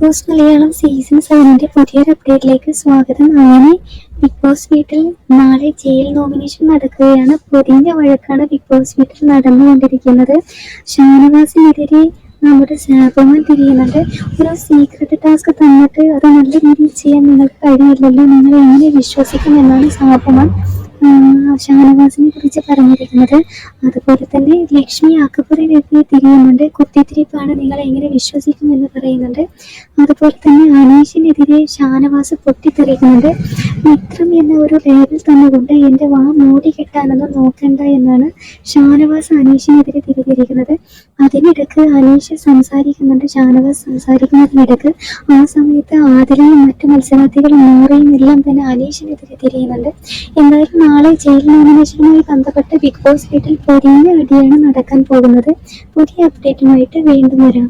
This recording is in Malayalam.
ബോസ് മലയാളം സീസൺ സെവനിന്റെ പുതിയൊരു അപ്ഡേറ്റിലേക്ക് സ്വാഗതം. അങ്ങനെ ബിഗ് ബോസ് വീട്ടിൽ നാളെ ജയിൽ നോമിനേഷൻ നടക്കുകയാണ്. പൊരിഞ്ഞ വഴക്കാണ് ബിഗ് ബോസ് വീട്ടിൽ നടന്നുകൊണ്ടിരിക്കുന്നത്. ഷാനവാസിനെതിരെ നമ്മുടെ ശാപങ്ങൾ തിരിയുന്നുണ്ട്. ഒരു സീക്രട്ട് ടാസ്ക് തന്നിട്ട് അത് നല്ല രീതിയിൽ ചെയ്യാൻ നിങ്ങൾക്ക് കഴിയില്ലല്ലോ. നിങ്ങൾ എങ്ങനെ വിശ്വസിക്കും എന്നാണ് സാബുമാൻ ഷാനവാസിനെ കുറിച്ച് പറഞ്ഞിരിക്കുന്നത്. അതുപോലെ തന്നെ ലക്ഷ്മി അക്ബറിനെതിരെ തിരിയുന്നുണ്ട്. കുത്തിത്തിരിപ്പാണ് നിങ്ങൾ എങ്ങനെ വിശ്വസിക്കും എന്ന് പറയുന്നുണ്ട്. അതുപോലെ തന്നെ അനീഷിനെതിരെ ഷാനവാസ് പൊട്ടിത്തെറിക്കുന്നുണ്ട്. മിത്രം എന്ന ഒരു ലേബിൾ തന്നുകൊണ്ട് എന്റെ വാ മൂടി കിട്ടാനൊന്നും നോക്കണ്ട എന്നാണ് ഷാനവാസ് അനീഷിനെതിരെ തിരിതിരിക്കുന്നത് അതിനിടക്ക് അനീഷ് സംസാരിക്കുന്നുണ്ട്. ഷാനവാസ് സംസാരിക്കുന്നതിനിടക്ക് ആ സമയത്ത് ആദിലയും മറ്റു മത്സരാർത്ഥികളും നൂറയും എല്ലാം തന്നെ അനീഷിനെതിരെ തിരിയുന്നുണ്ട്. എന്തായാലും നാളെ ജയിൽ നോമിനേഷനുമായി ബന്ധപ്പെട്ട് ബിഗ് ബോസ് വീട്ടിൽ പൊരിഞ്ഞ അടിയാണ് നടക്കാൻ പോകുന്നത്. പുതിയ അപ്ഡേറ്റുമായിട്ട് വീണ്ടും വരാം.